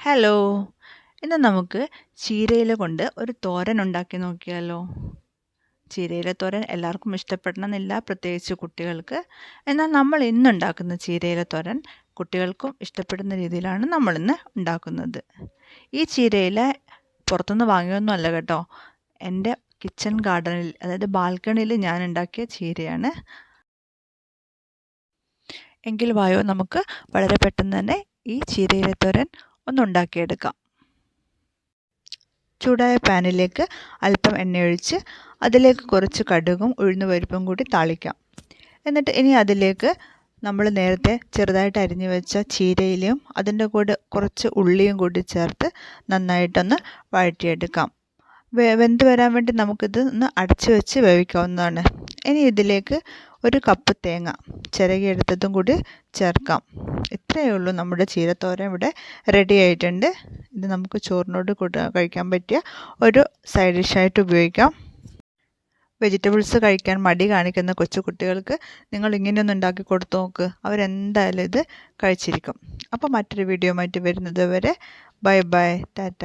Hello ഇന്ന് നമുക്ക് ചീരയില കൊണ്ട് ഒരു തോരൻ ഉണ്ടാക്കി നോക്കിയാലോ. ചീരയില തോരൻ എല്ലാവർക്കും ഇഷ്ടപ്പെടണമെന്നില്ല പ്രത്യേകിച്ച് കുട്ടികൾക്ക്. എന്നാൽ നമ്മൾ ഇന്ന് ഉണ്ടാക്കുന്ന ചീരയില തോരൻ കുട്ടികൾക്കും ഇഷ്ടപ്പെടുന്ന രീതിയിലാണ് നമ്മളിന്ന് ഉണ്ടാക്കുന്നത്. ഈ ചീരയില പുറത്തുനിന്ന് വാങ്ങിയൊന്നും അല്ല കേട്ടോ. എന്റെ കിച്ചൺ ഗാർഡനിൽ അതായത് ബാൽക്കണിയിൽ ഞാൻ ഉണ്ടാക്കിയ ചീരയാണ്. എങ്കിൽ വായോ നമുക്ക് വളരെ പെട്ടെന്ന് തന്നെ ഈ ചീരയില തോരൻ ഒന്ന് ഉണ്ടാക്കിയെടുക്കാം ചൂടായ പാനിലേക്ക് അല്പം എണ്ണയൊഴിച്ച് അതിലേക്ക് കുറച്ച് കടുകും ഉഴുന്നുപരിപ്പും കൂടി താളിക്കാം. എന്നിട്ട് ഇനി അതിലേക്ക് നമ്മൾ നേരത്തെ ചെറുതായിട്ട് അരിഞ്ഞു വെച്ച ചീരയിലയും അതിന്റെ കൂടെ കുറച്ച് ഉള്ളിയും കൂടി ചേർത്ത് നന്നായിട്ടൊന്ന് വഴറ്റിയെടുക്കാം. വെന്ത് വരാൻ വേണ്ടി നമുക്കിത് ഒന്ന് അടച്ചു വെച്ച് വേവിക്കാവുന്നതാണ്. ഇനി ഇതിലേക്ക് ഒരു കപ്പ് തേങ്ങ ചിരകിയെടുത്തതും കൂടി ചേർക്കാം. ഇത്രയേ ഉള്ളൂ നമ്മുടെ ചീരത്തോരൻ ഇവിടെ റെഡി ആയിട്ടുണ്ട്. ഇത് നമുക്ക് ചോറിനോട് കഴിക്കാൻ പറ്റിയ ഒരു സൈഡ് ഡിഷായിട്ട് ഉപയോഗിക്കാം. വെജിറ്റബിൾസ് കഴിക്കാൻ മടി കാണിക്കുന്ന കൊച്ചു കുട്ടികൾക്ക് നിങ്ങൾ ഇങ്ങനെയൊന്നും ഉണ്ടാക്കി കൊടുത്തു നോക്ക്. അവരെന്തായാലും ഇത് കഴിച്ചിരിക്കും. അപ്പോൾ മറ്റൊരു വീഡിയോ ആയിട്ട് വരുന്നത് വരെ ബൈ ബൈ ടാറ്റ.